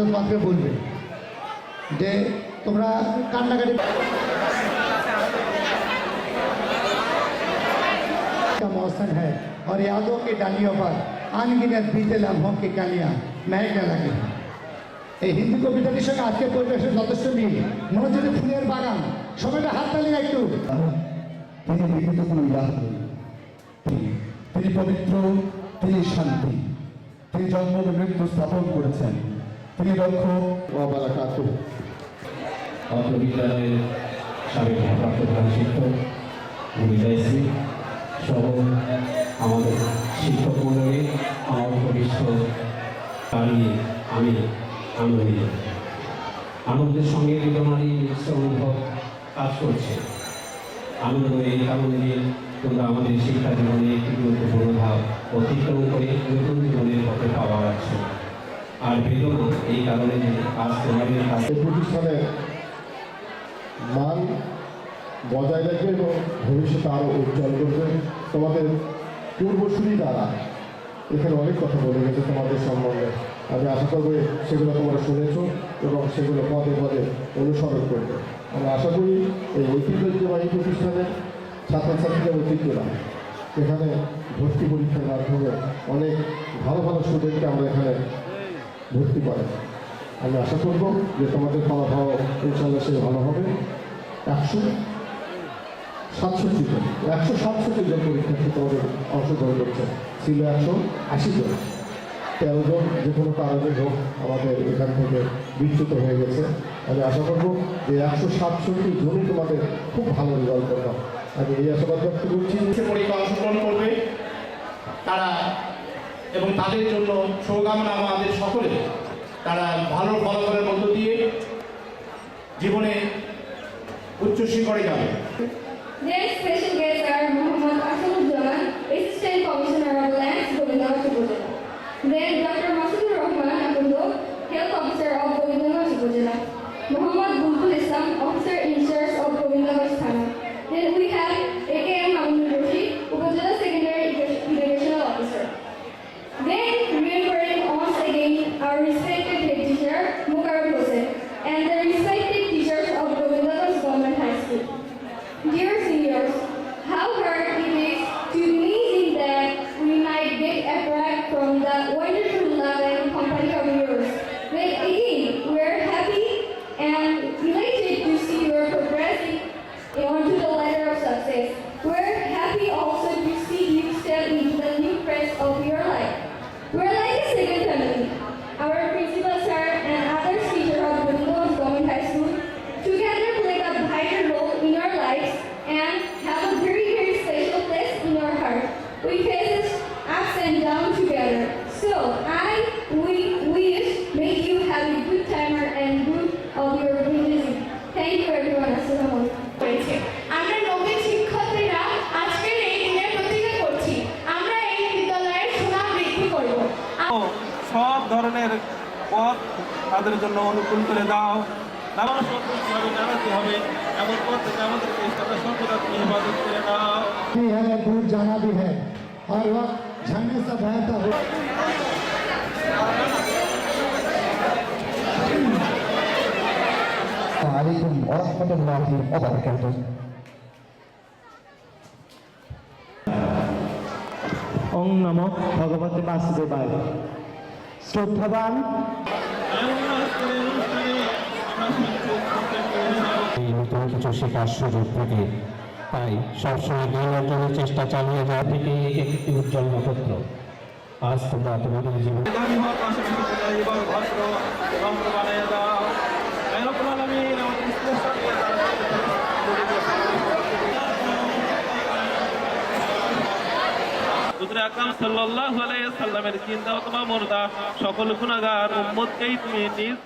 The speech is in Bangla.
তোমাকে বলবে যে তোমরা কান্নাকাটি का मौसम है और यादों की डालियों पर अनगिनत बीते लम्हों की कलियाँ महकने लगी हैं। এই হিন্দি কবিতাটির সঙ্গে আজকের পরিবেশের যথেষ্ট মিল মনে হচ্ছে যে ফুলের বাগান সময়টা হাত তালি না একটু তিনি লিখিত কোনো ইলাহ নেই তিনি তিনি পবিত্র তিনি শান্তি তিনি জন্ম মৃত্যু স্থাপন করেছেন। তিনি রক্ষক ও বারাকাত আমাদের বিদ্যালয়ের সাবেক প্রধান শিক্ষক বিজয়শ্রী সহ আমাদের শিক্ষক মণ্ডলী, আমার ভবিষ্যৎ আমি আনন্দিত। আনন্দের সঙ্গে বেদনারই মিশ্র অনুভব কাজ করছে। আনন্দ এই যে তোমরা আমাদের শিক্ষা জীবনে একটি গুরুত্বপূর্ণ ধাপ অতিক্রম করে নতুন জীবনের পথে পাওয়া যাচ্ছে। আর বেদনা এই কারণে যে আজ তোমাদের কাছে প্রতিষ্ঠানের মান বজায় রাখবে এবং ভবিষ্যতে আরও উজ্জ্বল করবে। তোমাদের পূর্বসূরি দ্বারা এখানে অনেক কথা বলে গেছে তোমাদের সম্বন্ধে। আমি আশা করব সেগুলো তোমরা শুনেছ এবং সেগুলো পদে পদে অনুসরণ করবে। আমি আশা করি এই ঐতিহ্যবাহী প্রতিষ্ঠানের ছাত্রছাত্রীরা ঐতিহ্যরা এখানে ভর্তি পরীক্ষার মাধ্যমে অনেক ভালো ভালো স্টুডেন্টকে আমরা এখানে ভর্তি করে আমি আশা করব যে তোমাদের ফলাফল ইনশাল্লাহ সে ভালো হবে। একশো সাতষট্টি জন, একশো সাতষট্টি জন পরীক্ষার্থী তোমাদের অংশগ্রহণ করছে। ছিল একশো আশি জন। তেরো জন যে কোনো কারণে হোক আমাদের এখান থেকে বিচ্যুত হয়ে গেছে। আমি আশা করব যে একশো সাতষট্টি জনই তোমাদের খুব ভালো রেজাল্ট করবে। আমি এই আশাবাদ ব্যক্ত করছি। পরীক্ষা অংশগ্রহণ করবে। তারা এবং তাদের জন্য শুভকামনা আমাদের সকলে তারা ভালো ফলাফলের মধ্য দিয়ে জীবনে উচ্চ শিখরে যাবে পথ তাদের জন্য অনুকূল করে দাও নামাজ সন্তুষ্টভাবে জানাতে হবে এমন পথ থেকে আমাদেরকে সদা সর্বদা তুমি হেফাজত করে দাও भी है दूर जाना भी है हर वक्त झरने से बहता हुआ আলাইকুম ওরহমতুল্লাহি ওয়া বারাকাতুহু ওং নম ভগবতে বাসুদেবায় শ্রদ্ধাবান। এই নতুন কিছু শেখার সুযোগ থাকে তাই সবসময় জ্ঞান অর্জনের চেষ্টা চালিয়ে যাওয়া থেকে একটি উজ্জ্বল নক্ষত্র। আজ তোমরা তোমাদের জীবনে আকরাম সাল্লাল্লাহু আলাইহি সাল্লামের চিন্তা অথবা মর্দা সকল গুনাহগার উম্মতকেই তুমি নিজ